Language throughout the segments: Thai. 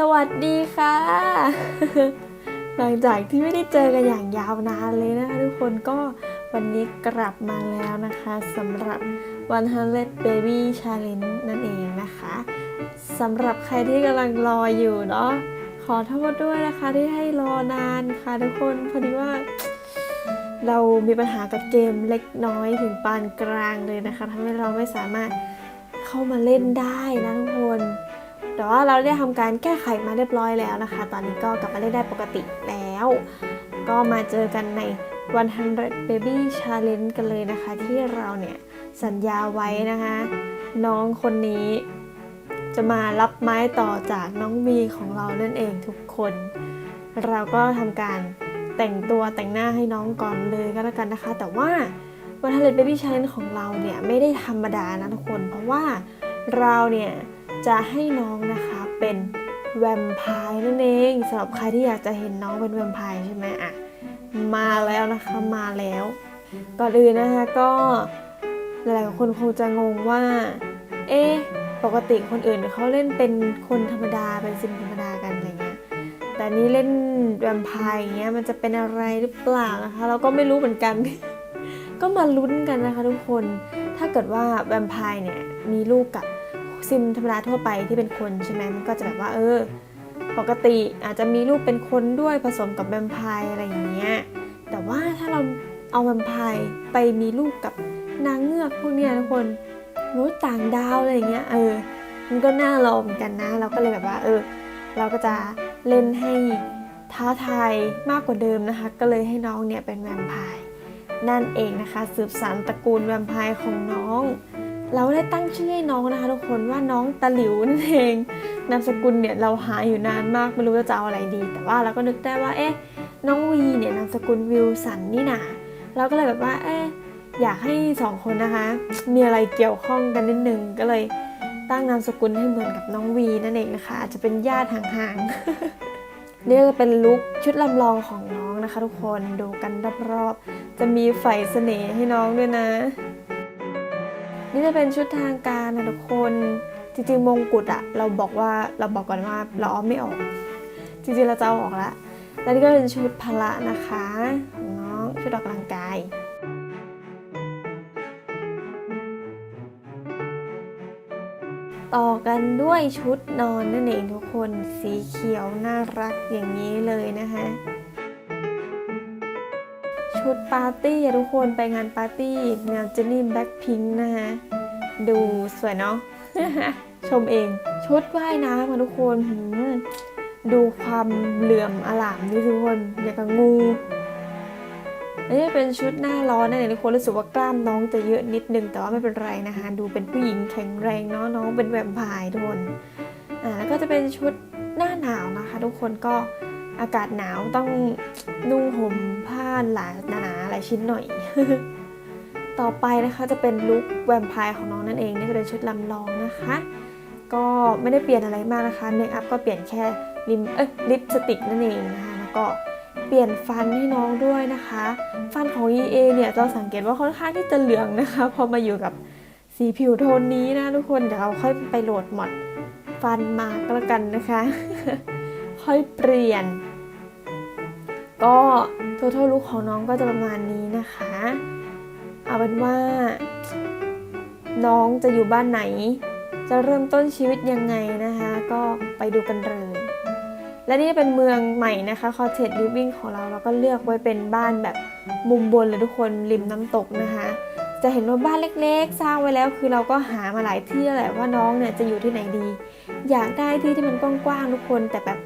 สวัสดีค่ะ หลังจากที่ไม่ได้เจอกันอย่างยาวนานเลยนะคะทุกคนก็วันนี้กลับมาแล้วนะคะสำหรับ 100 Baby Challenge นั่นเองนะคะสำหรับใครที่กำลังรออยู่เนาะขอโทษด้วยนะคะที่ให้รอนานค่ะทุกคนพอดีว่า เรามีปัญหากับเกมเล็กน้อยถึงปานกลางเลยนะคะทำให้เราไม่สามารถเข้ามาเล่นได้นะทุกคน ว่าเราได้ทำการแก้ไขมาเรียบร้อยแล้วนะคะ ตอนนี้ก็กลับมาเล่นได้ปกติแล้ว ก็มาเจอกันใน 100 Baby Challenge กันเลยนะคะ ที่เราเนี่ยสัญญาไว้นะคะ น้องคนนี้จะมารับไม้ต่อจากน้องวีของเรานั่นเองทุกคน เราก็ทำการแต่งตัวแต่งหน้าให้น้องก่อนเลยก็แล้วกันนะคะ แต่ว่าวันทะเลเบบี้ช l เลนของเราเนี่ยไม่ได้ธรรมดานะทุกคน เพราะว่าเราเนี่ย จะให้น้องนะคะเป็นแวมไพร์นั่นเองสำหรับใครที่อยากจะเห็นน้องเป็นแวมไพร์ใช่ไหมอะมาแล้วนะคะมาแล้วก่อนอื่นนะคะก็หลายๆคนคงจะงงว่า เอ๊ะปกติคนอื่นเขาเล่นเป็นคนธรรมดาเป็นซิมธรรมดากันอะไรเงี้ยแต่นี้เล่นแวมไพร์อย่างเงี้ยมันจะเป็นอะไรหรือเปล่านะคะ เราก็ไม่รู้เหมือนกัน ก็มาลุ้นกันนะคะทุกคนถ้าเกิดว่าแวมไพร์เนี่ยมีลูกกับ ซิมธรรมดาทั่วไปที่เป็นคนใช่ไหมมันก็จะแบบว่าเออ ปกติอาจจะมีลูกเป็นคนด้วยผสมกับแวมไพร์อะไรอย่างเงี้ยแต่ว่าถ้าเราเอาแวมไพร์ไปมีลูกกับนางเงือกพวกเนี้ยทุกคนมนุษย์ต่างดาวอะไรอย่างเงี้ยเออมันก็น่าลองเหมือนกันนะ เราก็เลยแบบว่าเออ เราก็จะเล่นให้ท้าทายมากกว่าเดิมนะคะ ก็เลยให้น้องเนี่ยเป็นแวมไพร์นั่นเองนะคะ สืบสานตระกูลแวมไพร์ของน้อง เราได้ตั้งชื่อให้น้องนะคะทุกคนว่าน้องตะหลิวนั่นเองนามสกุลเนี่ยเราหาอยู่นานมากไม่รู้จะเอาอะไรดี แต่ว่าเราก็นึกได้ว่าเอ๊ะน้องวีเนี่ยนามสกุลวิลสันนี่นาเราก็เลยแบบว่าเอ๊ะอยากให้สองคนนะคะ มีอะไรเกี่ยวข้องกันนิดนึงก็เลยตั้งนามสกุลให้เหมือนกับน้องวีนั่นเองนะคะ อาจจะเป็นญาติห่างๆนี่ก็จะเป็นลุคชุดลำลองของน้องนะคะ ทุกคนดูกันรอบๆจะมีไฟเสน่ห์ให้น้องด้วยนะ นี่จะเป็นชุดทางการนะทุกคน จริงๆมงกุฎอะเราบอกว่าเราบอกก่อนว่าเราเอาไม่ออก จริงๆเราจะเอาออกละ แล้วนี่ก็เป็นชุดพละนะคะของน้องชุดออกกำลังกายต่อกันด้วยชุดนอนนั่นเองทุกคนสีเขียวน่ารักอย่างนี้เลยนะคะ ชุดปาร์ตี้อะทุกคนไปงานปาร์ตี้แนวเจนนี่แบ็คพิงค์นะคะดูสวยเนาะชมเอง ชุดว่ายน้ำค่ะทุกคนหดูความเหลื่อมอลามนี่ทุกคนอย่างกับงูอันนี้เป็นชุดหน้าร้อนนั่นเองทุกคนรู้สึกว่ากล้ามน้องจะเยอะนิดนึงแต่ว่าไม่เป็นไรนะคะ ดูเป็นผู้หญิงแข็งแรงเนาะน้องเป็นแวมไพร์ทุกคนอ่าแล้วก็จะเป็นชุดหน้าหนาวนะคะ ทุกคนก็ อากาศหนาวต้องนุ่งห่มผ้าหลายหนาๆหลายชิ้นหน่อย ต่อไปนะคะจะเป็นลุคแวมไพร์ของน้องนั่นเองนี่จะเป็นชุดลำลองนะคะ ก็ไม่ได้เปลี่ยนอะไรมากนะคะเมคอัพก็เปลี่ยนแค่ลิมเอ้ยลิปสติกนั่นเองนะคะแล้วก็เปลี่ยนฟันให้น้องด้วยนะคะ ฟันของ EA เนี่ยเราสังเกตว่าค่อนข้างที่จะเหลืองนะคะพอมาอยู่กับสีผิวโทนนี้นะทุกคนเดี๋ยวเราค่อยไปโหลดหมดฟันมาก็แล้วกันนะคะ ค่อยเปลี่ยน ก็ทั้ทลุคของน้องก็จะประมาณนี้นะคะ เอาเป็นว่า น้องจะอยู่บ้านไหน จะเริ่มต้นชีวิตยังไงนะคะ ก็ไปดูกันเลย และนี่เป็นเมืองใหม่นะคะคอเทจลิฟวิ่งของเราเราก็เลือกไว้เป็นบ้านแบบมุมบนเลยทุกคนริมน้ำตกนะคะ จะเห็นว่าบ้านเล็กๆ สร้างไว้แล้วคือเราก็หามาหลายที่แล้วแหละว่าน้องเนี่ยจะอยู่ที่ไหนดี อยากได้ที่ที่มันกว้างๆทุกคนแต่แบบ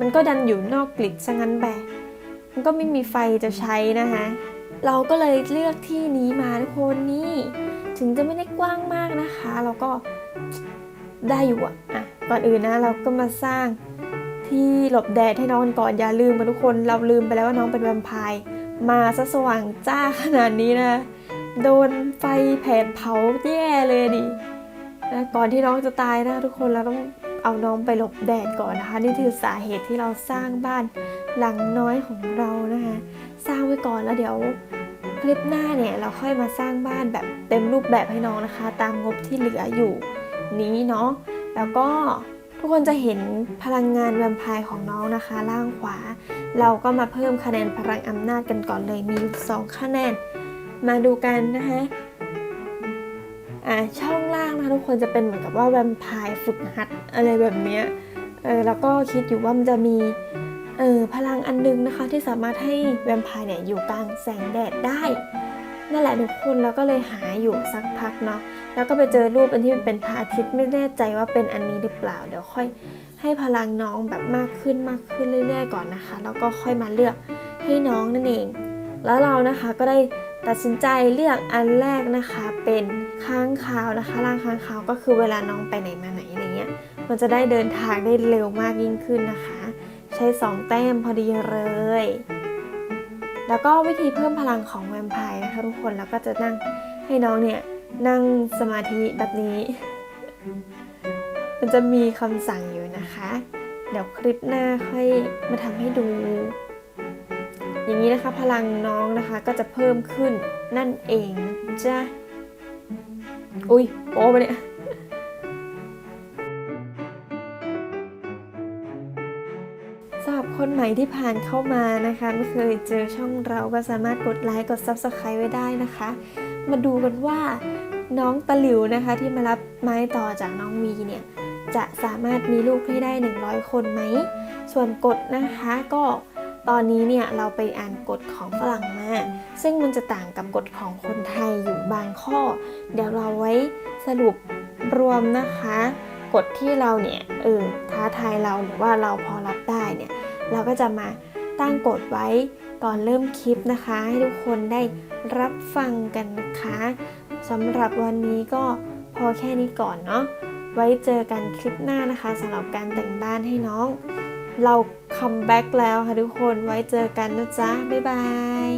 มันก็ดันอยู่นอกกลิดซะงั้นแบบ มันก็ไม่มีไฟจะใช้นะคะเราก็เลยเลือกที่นี้มาทุกคนนี่ถึงจะไม่ได้กว้างมากนะคะ เราก็ได้อยู่อะอะก่อนอื่นนะเราก็มาสร้างที่หลบแดดให้น้องกันก่อนอย่าลืมมาทุกคนเราลืมไปแล้วว่าน้องเป็นแวมไพร์มาซะสว่างจ้าขนาดนี้นะโดนไฟแผดเผาแย่เลยดินะก่อนที่น้องจะตายนะทุกคนเราต้อง เอาน้องไปหลบแดดก่อนนะคะ นี่คือสาเหตุที่เราสร้างบ้านหลังน้อยของเรานะคะสร้างไว้ก่อนแล้วเดี๋ยวคลิปหน้าเนี่ยเราค่อยมาสร้างบ้านแบบเต็มรูปแบบให้น้องนะคะ ตามงบที่เหลืออยู่นี้เนาะแล้วก็ทุกคนจะเห็นพลังงานแวมไพร์ของน้องนะคะ ล่างขวา เราก็มาเพิ่มคะแนนพลังอำนาจกันก่อนเลยมีสองคะแนน มาดูกันนะคะ ช่องล่างนะคะทุกคนจะเป็นเหมือนกับว่าแวมไพร์ฝึกหัดอะไรแบบเนี้ยเออแล้วก็คิดอยู่ว่ามันจะมีเออพลังอันนึงนะคะที่สามารถให้แวมไพร์เนี่ยอยู่กลางแสงแดดได้นั่นแหละทุกคนแล้วก็เลยหาอยู่สักพักเนาะแล้วก็ไปเจอรูปอันที่มันเป็นพระอาทิตย์ไม่แน่ใจว่าเป็นอันนี้หรือเปล่าเดี๋ยวค่อยให้พลังน้องแบบมากขึ้นมากขึ้นเรื่อย ๆ ก่อนนะคะ แล้วก็ค่อยมาเลือกให้น้องนั่นเอง แล้วเรานะคะก็ได้ ตัดสินใจเลือกอันแรกนะคะเป็นค้างคาวนะคะร่างค้างคาวก็คือเวลาน้องไปไหนมาไหนอะไรเงี้ยมันจะได้เดินทางได้เร็วมากยิ่งขึ้นนะคะ ใช้สองแต้มพอดีเลย แล้วก็วิธีเพิ่มพลังของแวมไพร์นะคะทุกคนแล้วก็จะนั่งให้น้องเนี่ยนั่งสมาธิแบบนี้ มันจะมีคำสั่งอยู่นะคะ เดี๋ยวคลิปหน้าค่อยมาทำให้ดู อย่างนี้นะคะพลังน้องนะคะก็จะเพิ่มขึ้นนั่นเองจ้ะอุ้ยโอ้ไปเนี่ยสำหรับคนใหม่ที่ผ่านเข้ามานะคะ ไม่เคยเจอช่องเราก็สามารถกดไลค์กด Subscribe ไว้ได้นะคะ มาดูกันว่าน้องตะหลิวนะคะที่มารับไม้ต่อจากน้องวีเนี่ยจะสามารถมีลูกให้ได้ 100 คนไหม ส่วนกฎนะคะก็ ตอนนี้เนี่ยเราไปอ่านกฎของฝรั่งมา ซึ่งมันจะต่างกับกฎของคนไทยอยู่บางข้อ เดี๋ยวเราไว้สรุปรวมนะคะ กฎที่เราเนี่ยเออท้าทายเราหรือว่าเราพอรับได้เนี่ยเราก็จะมาตั้งกฎไว้ตอนเริ่มคลิปนะคะ ให้ทุกคนได้รับฟังกันนะคะสำหรับวันนี้ก็พอแค่นี้ก่อนเนาะไว้เจอกันคลิปหน้านะคะสำหรับการแต่งบ้านให้น้อง เรา คัมแบ็กแล้วค่ะทุกคนไว้เจอกันนะจ๊ะ บ๊ายบาย